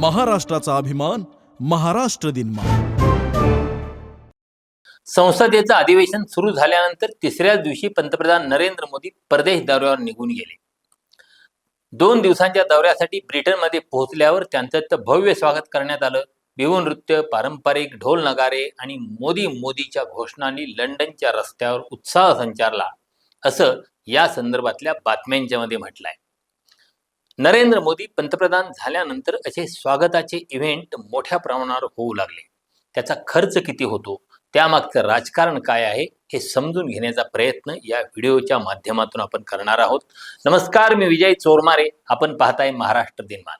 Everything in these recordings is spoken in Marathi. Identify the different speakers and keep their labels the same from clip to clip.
Speaker 1: महाराष्ट्राचा अभिमान महाराष्ट्र दिन
Speaker 2: संसदेचं अधिवेशन सुरू झाल्यानंतर तिसऱ्याच दिवशी पंतप्रधान नरेंद्र मोदी परदेश दौऱ्यावर निघून गेले. दोन दिवसांच्या दौऱ्यासाठी ब्रिटनमध्ये पोहोचल्यावर त्यांचं तर भव्य स्वागत करण्यात आलं. बिहू नृत्य पारंपरिक ढोल नगारे आणि मोदी मोदीच्या घोषणांनी लंडनच्या रस्त्यावर उत्साह संचारला असं या संदर्भातल्या बातम्यांच्या मध्ये म्हटलंय. नरेंद्र मोदी पंतप्रधान झाल्यानंतर असे स्वागताचे इव्हेंट मोठ्या प्रमाणावर होऊ लागले. त्याचा खर्च किती होतो? त्यामागचं राजकारण काय आहे? हे समजून घेण्याचा प्रयत्न या व्हिडिओच्या माध्यमातून आपण करणार आहोत. नमस्कार मी विजय चोरमारे. आपण पाहताय महाराष्ट्र दिनमान.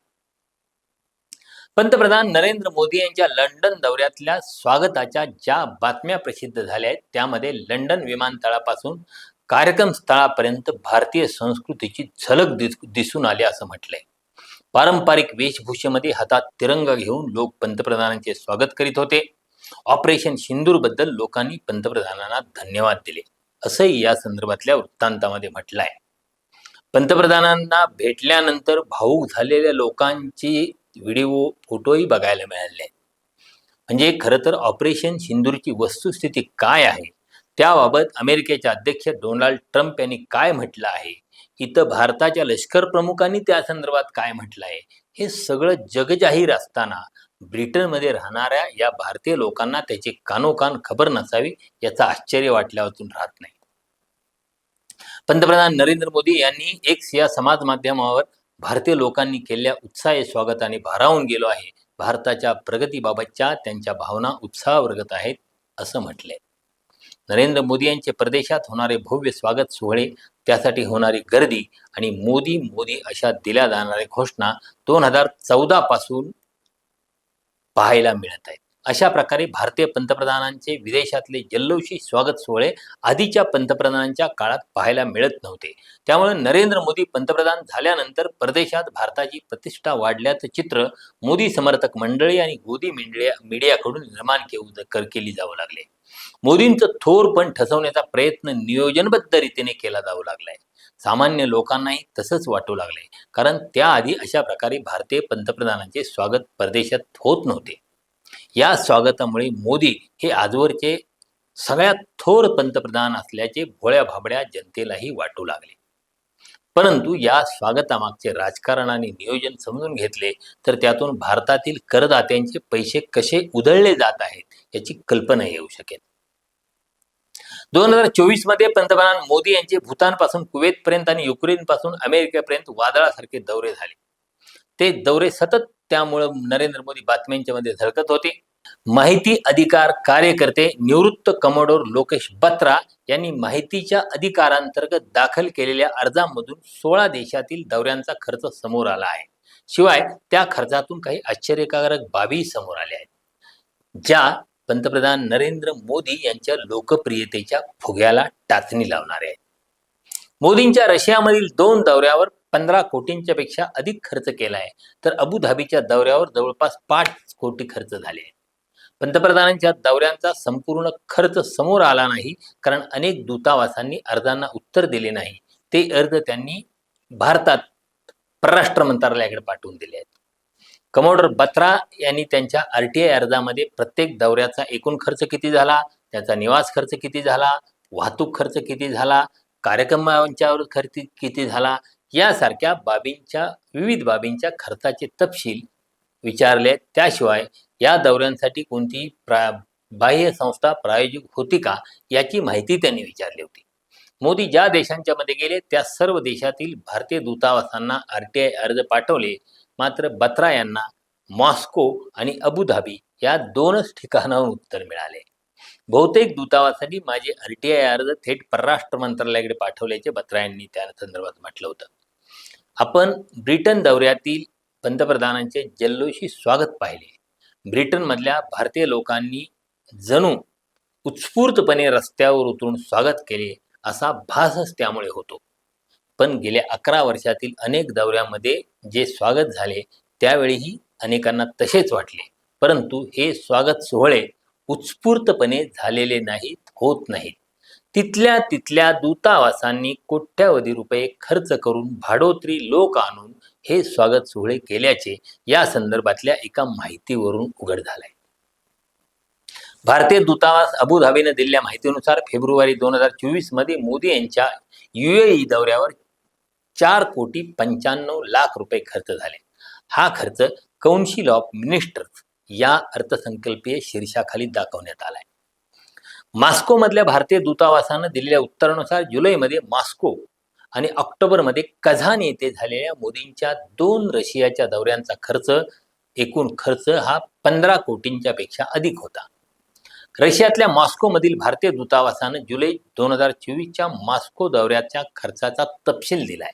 Speaker 2: पंतप्रधान नरेंद्र मोदी यांच्या लंडन दौऱ्यातल्या स्वागताच्या ज्या बातम्या प्रसिद्ध झाल्या आहेत त्यामध्ये लंडन विमानतळापासून कार्यक्रम स्थळापर्यंत भारतीय संस्कृतीची झलक दिस दिसून आली असं म्हटलंय. पारंपरिक वेशभूषेमध्ये हातात तिरंगा घेऊन लोक पंतप्रधानांचे स्वागत करीत होते. ऑपरेशन सिंदूरबद्दल लोकांनी पंतप्रधानांना धन्यवाद दिले असंही या संदर्भातल्या वृत्तांतामध्ये म्हटलं आहे पंतप्रधानांना भेटल्यानंतर भाऊक झालेल्या लोकांची व्हिडिओ फोटोही बघायला मिळाले. आहेत म्हणजे खरं तर ऑपरेशन सिंदूरची वस्तुस्थिती काय आहे? त्याबाबत अमेरिकेचे अध्यक्ष डोनाल्ड ट्रम्प यांनी काय म्हटलं आहे? इथं भारताच्या लष्कर प्रमुखांनी त्या संदर्भात काय म्हटलं आहे? हे सगळं जगजाहीर असताना ब्रिटनमध्ये राहणाऱ्या या भारतीय लोकांना त्याची कानोकान खबर नसावी याचं आश्चर्य वाटल्यावरून राहत नाही. पंतप्रधान नरेंद्र मोदी यांनी एक या समाज माध्यमावर भारतीय लोकांनी केलेल्या उत्साही स्वागताने भारावून गेलो आहे. भारताच्या प्रगतीबाबतच्या त्यांच्या भावना उत्साहवर्गत आहेत असं म्हटलंय. नरेंद्र मोदी यांचे प्रदेशात होणारे भव्य स्वागत सोहळे त्यासाठी होणारी गर्दी आणि मोदी मोदी अशा दिल्या जाणाऱ्या घोषणा दोन हजार चौदा पासून पाहायला मिळत आहेत. अशा प्रकारे भारतीय पंतप्रधानांचे विदेशातले जल्लोषी स्वागत सोहळे आधीच्या पंतप्रधानांच्या काळात पाहायला मिळत नव्हते. त्यामुळे नरेंद्र मोदी पंतप्रधान झाल्यानंतर परदेशात भारताची प्रतिष्ठा वाढल्याचं चित्र मोदी समर्थक मंडळी आणि गोदी मीडिया मीडियाकडून निर्माण केऊ कर केली जाऊ लागले. मोदींचं थोर पण ठसवण्याचा प्रयत्न नियोजनबद्ध रीतीने केला जाऊ लागलाय. सामान्य लोकांनाही तसंच वाटू लागले कारण त्याआधी अशा प्रकारे भारतीय पंतप्रधानांचे स्वागत परदेशात होत नव्हते. या स्वागतामुळे मोदी हे आजवरचे सगळ्यात थोर पंतप्रधान असल्याचे भोळ्या भाबड्या जनतेलाही वाटू लागले. परंतु या स्वागतामागचे राजकारण आणि नियोजन समजून घेतले तर त्यातून भारतातील करदात्यांचे पैसे कसे उधळले जात आहेत याची कल्पना येऊ शकेल. दोन हजार चोवीसमध्ये पंतप्रधान मोदी यांचे भूतानपासून कुवेतपर्यंत आणि युक्रेनपासून अमेरिकेपर्यंत वादळासारखे दौरे झाले. ते दौरे सतत त्यामुळं नरेंद्र मोदी बातम्यांच्या मध्ये झळकत होते. माहिती अधिकार कार्यकर्ते निवृत्त कमोडोर लोकेश बत्रा यांनी माहितीच्या अधिकारांतर्गत दाखल केलेल्या अर्जामधून सोळा देशातील दौऱ्यांचा खर्च समोर आला आहे. शिवाय त्या खर्चातून काही आश्चर्यकारक बाबी समोर आल्या आहेत. ज्या पंतप्रधान नरेंद्र मोदी यांच्या लोकप्रियतेच्या फुग्याला टाचणी लावणार आहेत. मोदींच्या रशियामधील दोन दौऱ्यावर पंधरा कोटींच्या पेक्षा अधिक खर्च केला आहे तर अबुधाबीच्या दौऱ्यावर जवळपास पाच कोटी खर्च झाले आहेत. पंतप्रधानांच्या दौऱ्यांचा संपूर्ण खर्च समोर आला नाही कारण अनेक दूतावासांनी अर्जांना उत्तर दिले नाही ते अर्ज त्यांनी भारतात परराष्ट्र मंत्रालयाकडे पाठवून दिले आहेत कमोडर बत्रा यांनी त्यांच्या आर टी आय अर्जामध्ये प्रत्येक दौऱ्याचा एकूण खर्च किती झाला त्याचा निवास खर्च किती झाला वाहतूक खर्च किती झाला कार्यक्रमांच्यावर खर्च किती झाला यासारख्या बाबींच्या विविध बाबींच्या खर्चाचे तपशील विचारले आहेत. त्याशिवाय या दौऱ्यांसाठी कोणती प्रा बाह्य संस्था प्रायोजित होती का याची माहिती त्यांनी विचारली होती. मोदी ज्या देशांच्या मध्ये गेले त्या सर्व देशातील भारतीय दूतावासांना आर टी आय अर्ज पाठवले. मात्र बत्रा यांना मॉस्को आणि अबुधाबी या दोनच ठिकाणाहून उत्तर मिळाले. बहुतेक दूतावासांनी माझे आर टी आय अर्ज थेट परराष्ट्र मंत्रालयाकडे पाठवल्याचे बत्रा यांनी त्या संदर्भात म्हटलं होतं. आपण ब्रिटन दौऱ्यातील पंतप्रधानांचे जल्लोषी स्वागत पाहिले. ब्रिटनमधल्या भारतीय लोकांनी जणू उत्स्फूर्तपणे रस्त्यावर उतरून स्वागत केले असा भासच त्यामुळे होतो. पण गेल्या अकरा वर्षातील अनेक दौऱ्यामध्ये जे स्वागत झाले त्यावेळीही अनेकांना तसेच वाटले. परंतु हे स्वागत सोहळे उत्स्फूर्तपणे झालेले नाहीत होत नाहीत. तिथल्या तिथल्या दूतावासांनी कोट्यावधी रुपये खर्च करून भाडोत्री लोक आणून हे स्वागत सोहळे केल्याचे या संदर्भातल्या एका माहितीवरून उघड झालंय. भारतीय दूतावास अबुधाबीने दिलेल्या माहितीनुसार फेब्रुवारी दोन हजार चोवीसमध्ये मोदी यांच्या युएई दौऱ्यावर चार कोटी पंच्याण्णव लाख रुपये खर्च झाले. हा खर्च कौन्सिल ऑफ मिनिस्टर्स या अर्थसंकल्पीय शीर्षाखाली दाखवण्यात आलाय. मॉस्कोमधल्या भारतीय दूतावासानं दिलेल्या उत्तरानुसार जुलैमध्ये मॉस्को आणि ऑक्टोबरमध्ये कझान येथे झालेल्या मोदींच्या दोन रशियाच्या दौऱ्यांचा खर्च एकूण खर्च हा पंधरा कोटींच्या पेक्षा अधिक होता. रशियातल्या मॉस्कोमधील भारतीय दूतावासानं जुलै दोन हजार चोवीसच्या मॉस्को दौऱ्याच्या खर्चाचा तपशील दिलाय.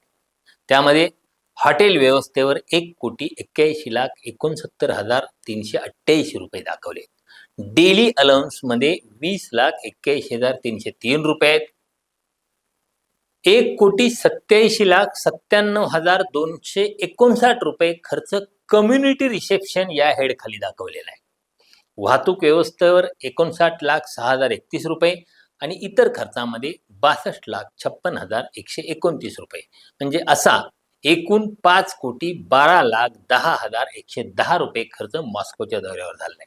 Speaker 2: त्यामध्ये हॉटेल व्यवस्थेवर एक कोटी एक्क्याऐंशी लाख एकोणसत्तर हजार तीनशे अठ्ठ्याऐंशी रुपये दाखवले. डेली अलाउन्समध्ये वीस लाख एक्क्याऐंशी हजार तीनशे तीन रुपये आहेत. एक कोटी सत्याऐंशी लाख सत्त्याण्णव हजार दोनशे एकोणसाठ रुपये खर्च कम्युनिटी रिसेप्शन या हेडखाली दाखवलेला आहे. वाहतूक व्यवस्थेवर एकोणसाठ लाख सहा हजार एकतीस रुपये आणि इतर खर्चामध्ये बासष्ट लाख छप्पन हजार एकशे एकोणतीस रुपये. म्हणजे असा एकूण पाच कोटी बारा लाख दहा हजार एकशे दहा रुपये खर्च मॉस्कोच्या दौऱ्यावर झालाय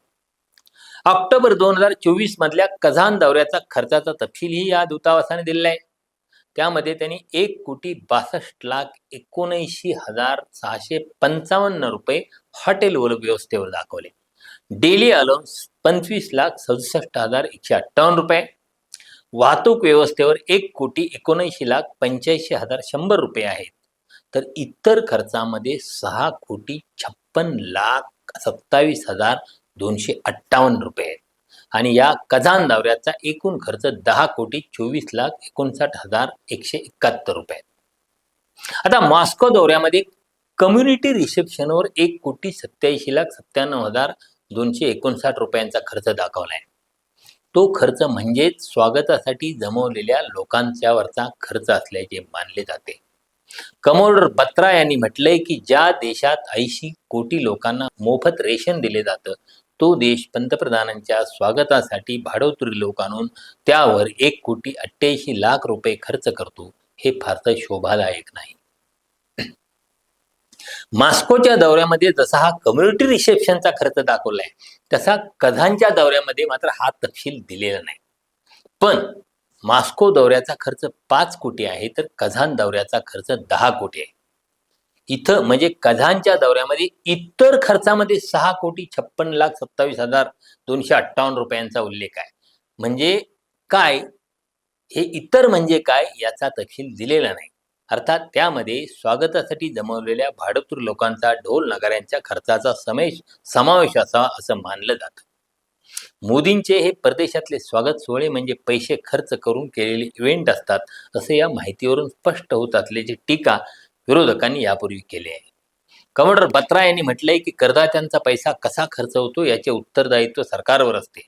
Speaker 2: ऑक्टोबर दोन हजार चोवीस मधल्या कझान दौऱ्याचा खर्चाचा तपशीलही या दूतावासाने दिलेला आहे. त्यामध्ये त्यांनी एक कोटी बासष्ट लाख एकोणऐंशी हजार सहाशे पंचावन्न रुपये हॉटेल व्यवस्थेवर दाखवले. डेली अलाउन्स पंचवीस लाख सदुसष्ट हजार एकशे अठ्ठावन्न रुपये. वाहतूक व्यवस्थेवर एक कोटी एकोणऐंशी लाख पंच्याऐंशी हजार शंभर रुपये आहेत. तर इतर खर्चामध्ये सहा कोटी छप्पन लाख सत्तावीस हजार दोनशे अठ्ठावन्न रुपये आहेत. आणि या कझान दौऱ्याचा एकूण खर्च दहा कोटी चोवीस लाख एकोणसाठ हजार एकशे एकाहत्तर रुपये. आता मॉस्को दौऱ्यामध्ये कम्युनिटी रिसेप्शनवर एक कोटी सत्याऐंशी लाख सत्त्याण्णव हजार दोनशे एकोणसाठ रुपयांचा खर्च दाखवलाय. तो खर्च म्हणजेच स्वागतासाठी जमवलेल्या लोकांच्यावरचा खर्च असल्याचे मानले जाते. कमोडर बत्रा यांनी म्हटलंय की ज्या देशात ऐंशी कोटी लोकांना मोफत रेशन दिले जातं तो देश पंतप्रधानांच्या स्वागतासाठी भाडोत्री लोक आणून त्यावर एक कोटी अठ्ठ्याऐंशी लाख रुपये खर्च करतो हे फारसं शोभादायक नाही. मास्कोच्या दौऱ्यामध्ये जसा हा कम्युनिटी रिसेप्शनचा खर्च दाखवलाय तसा कझानच्या दौऱ्यामध्ये मात्र हा तपशील दिलेला नाही. पण मास्को दौऱ्याचा खर्च पाच कोटी आहे तर कझान दौऱ्याचा खर्च दहा कोटी आहे. इथं म्हणजे कझानच्या दौऱ्यामध्ये इतर खर्चामध्ये सहा कोटी छप्पन लाख सत्तावीस हजार दोनशे अठ्ठावन्न रुपयांचा उल्लेख आहे. म्हणजे काय? हे इतर म्हणजे काय याचा तपशील दिलेला नाही. अर्थात त्यामध्ये स्वागतासाठी जमवलेल्या भाडतूर लोकांचा ढोल नगाऱ्यांच्या खर्चाचा समेश समावेश असावा असं मानलं जातं. मोदींचे हे परदेशातले स्वागत सोहळे म्हणजे पैसे खर्च करून केलेले इव्हेंट असतात असे या माहितीवरून स्पष्ट होत असल्याची टीका विरोधकांनी यापूर्वी केले आहे. कमोडर बत्रा यांनी म्हटलंय की करदात्यांचा पैसा कसा खर्च होतो याचे उत्तरदायित्व सरकारवर असते.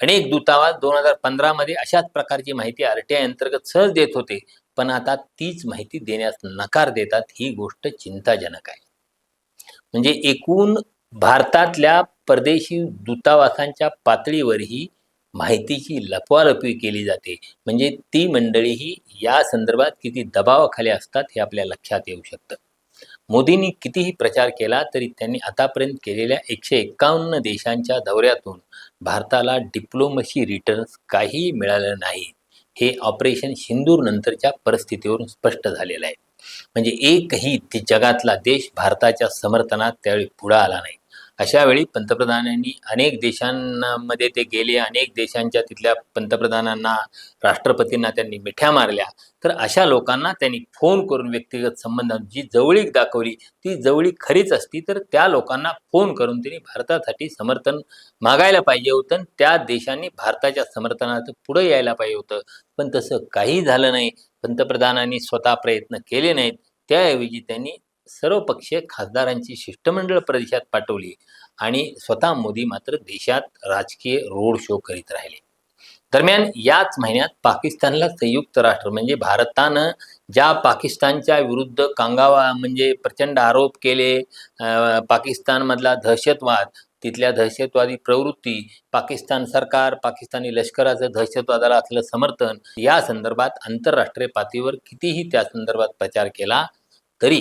Speaker 2: अनेक दूतावास दोन हजार पंधरामध्ये अशाच प्रकारची माहिती आरटीआय अंतर्गत सहज देत होते पण आता तीच माहिती देण्यास नकार देतात ही गोष्ट चिंताजनक आहे. म्हणजे एकूण भारतातल्या परदेशी दूतावासांच्या पातळीवरही माहितीची लपवालपवी केली जाते. म्हणजे ती मंडळीही या संदर्भात किती दबावाखाली असतात हे आपल्या लक्षात येऊ शकतं. मोदींनी कितीही प्रचार केला तरी त्यांनी आतापर्यंत केलेल्या एकशे एकावन्न देशांच्या दौऱ्यातून भारताला डिप्लोमसी रिटर्न्स काहीही मिळालं नाही. हे ऑपरेशन सिंदूर नंतरच्या परिस्थितीवरून स्पष्ट झालेलं आहे. म्हणजे एकही जगातला देश भारताच्या समर्थनात त्यावेळी पुढं आला नाही. अशा वेळी पंतप्रधानांनी अनेक देशांमध्ये ते गेले अनेक देशांच्या तिथल्या पंतप्रधानांना राष्ट्रपतींना त्यांनी मिठ्या मारल्या. तर अशा लोकांना त्यांनी फोन करून व्यक्तिगत संबंधात जी जवळीक दाखवली ती जवळीक खरीच असती तर त्या लोकांना फोन करून त्यांनी भारतासाठी समर्थन मागायला पाहिजे होतं आणि त्या देशांनी भारताच्या समर्थनात पुढे यायला पाहिजे होतं. पण तसं काही झालं नाही. पंतप्रधानांनी स्वतः प्रयत्न केले नाहीत. त्याऐवजी त्यांनी सर्वपक्षीय खासदारांची शिष्टमंडळ प्रदेशात पाठवली आणि स्वतः मोदी मात्र देशात राजकीय रोड शो करीत राहिले. दरम्यान याच महिन्यात पाकिस्तानला संयुक्त राष्ट्र म्हणजे भारतानं ज्या पाकिस्तानच्या विरुद्ध कांगावा म्हणजे प्रचंड आरोप केले अं, पाकिस्तानमधला दहशतवाद तिथल्या दहशतवादी प्रवृत्ती पाकिस्तान सरकार पाकिस्तानी लष्कराचं दहशतवादाला असलं समर्थन या संदर्भात आंतरराष्ट्रीय पातळीवर कितीही त्या संदर्भात प्रचार केला तरी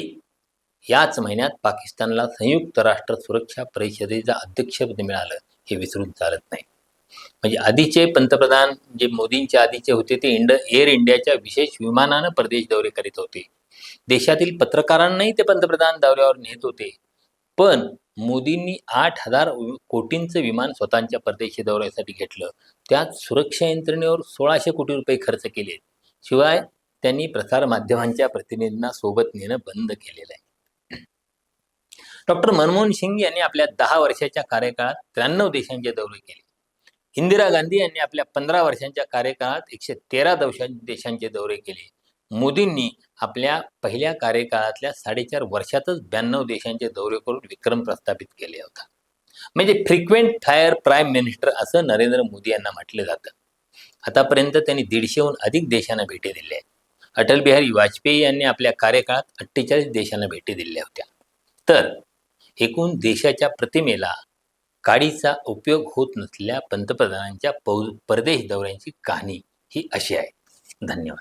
Speaker 2: याच महिन्यात पाकिस्तानला संयुक्त राष्ट्र सुरक्षा परिषदेचं अध्यक्षपद मिळालं. हे विसरून चालत नाही. म्हणजे आधीचे पंतप्रधान जे मोदींच्या आधीचे होते ते इंड एअर इंडियाच्या विशेष विमानानं परदेश दौरे करीत होते. देशातील पत्रकारांनाही ते पंतप्रधान दौऱ्यावर नेत होते. पण मोदींनी आठ हजार कोटींचं विमान स्वतःच्या परदेशी दौऱ्यासाठी घेतलं. त्यात सुरक्षा यंत्रणेवर सोळाशे कोटी रुपये खर्च केले शिवाय त्यांनी प्रसारमाध्यमांच्या प्रतिनिधींना सोबत नेणं बंद केलेलं आहे. डॉक्टर मनमोहन सिंग यांनी आपल्या दहा वर्षाच्या कार्यकाळात त्र्याण्णव देशांचे दौरे केले. इंदिरा गांधी यांनी आपल्या पंधरा वर्षांच्या कार्यकाळात एकशे तेरा देशांचे दौरे केले. मोदींनी आपल्या पहिल्या कार्यकाळातल्या साडेचार वर्षातच ब्याण्णव देशांचे दौरे करून विक्रम प्रस्थापित केले होता. म्हणजे फ्रिक्वेंट फायर प्राईम मिनिस्टर असं नरेंद्र मोदी यांना म्हटलं जातं. आतापर्यंत त्यांनी दीडशेहून अधिक देशांना भेटी दिल्या. आहेत अटल बिहारी वाजपेयी यांनी आपल्या कार्यकाळात अठ्ठेचाळीस देशांना भेटी दिल्या होत्या. तर एकूण देशाच्या प्रतिमेला काडीचा उपयोग होत नसलेल्या पंतप्रधानांच्या पौ परदेश दौऱ्यांची कहाणी ही अशी आहे. धन्यवाद.